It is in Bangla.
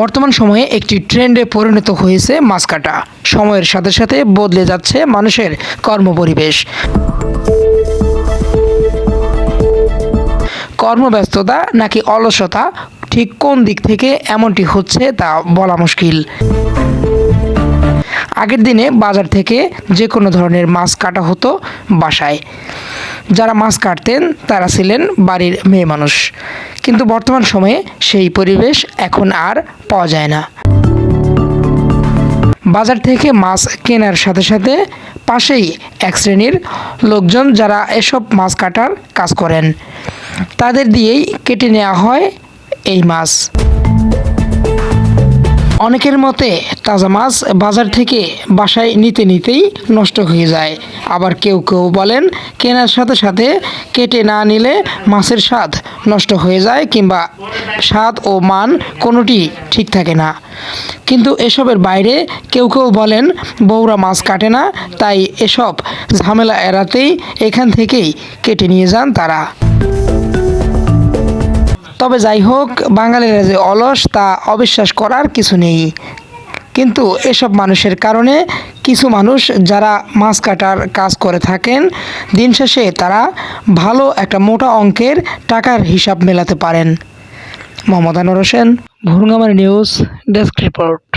বর্তমান সময়ে একটি ট্রেন্ডে পরিণত হয়েছে মাছ কাটা। সময়ের সাথে সাথে বদলে যাচ্ছে মানুষের কর্মপরিবেশ। কর্মব্যস্ততা নাকি অলসতা, ঠিক কোন দিক থেকে এমনটি হচ্ছে তা বলা মুশকিল। আগের দিনে বাজার থেকে যে কোনো ধরনের মাছ কাটা হতো বাসায়। যারা মাছ কাটতেন, তারা ছিলেন বাড়ির মেয়ে মানুষ। কিন্তু বর্তমান সময়ে সেই পরিবেশ এখন আর পাওয়া যায় না। বাজার থেকে মাছ কেনার সাথে সাথে পাশেই এক শ্রেণির লোকজন যারা এসব মাছ কাটার কাজ করেন, তাদের দিয়েই কেটে নেওয়া হয় এই মাছ। অনেকের মতে তাজা মাছ বাজার থেকে বাসায় নিতে নিতেই নষ্ট হয়ে যায়। আবার কেউ কেউ বলেন, কেনার সাথে সাথে কেটে না নিলে মাছের স্বাদ নষ্ট হয়ে যায় কিংবা স্বাদ ও মান কোনোটি ঠিক থাকে না। কিন্তু এসবের বাইরে কেউ কেউ বলেন, বউরা মাছ কাটে না, তাই এসব ঝামেলা এড়াতেই এখান থেকেই কেটে নিয়ে যান তারা। তবে যাই হোক, বাঙালিরা যে অলস, তা অবিশ্বাস করার কিছু নেই। কিন্তু এসব মানুষের কারণে কিছু মানুষ যারা মাছ কাটার কাজ করে থাকেন, দিন শেষে তারা ভালো একটা মোটা অঙ্কের টাকার হিসাব মেলাতে পারেন। Mohammad Anwar Hossain, Bhurungamari news, desk report.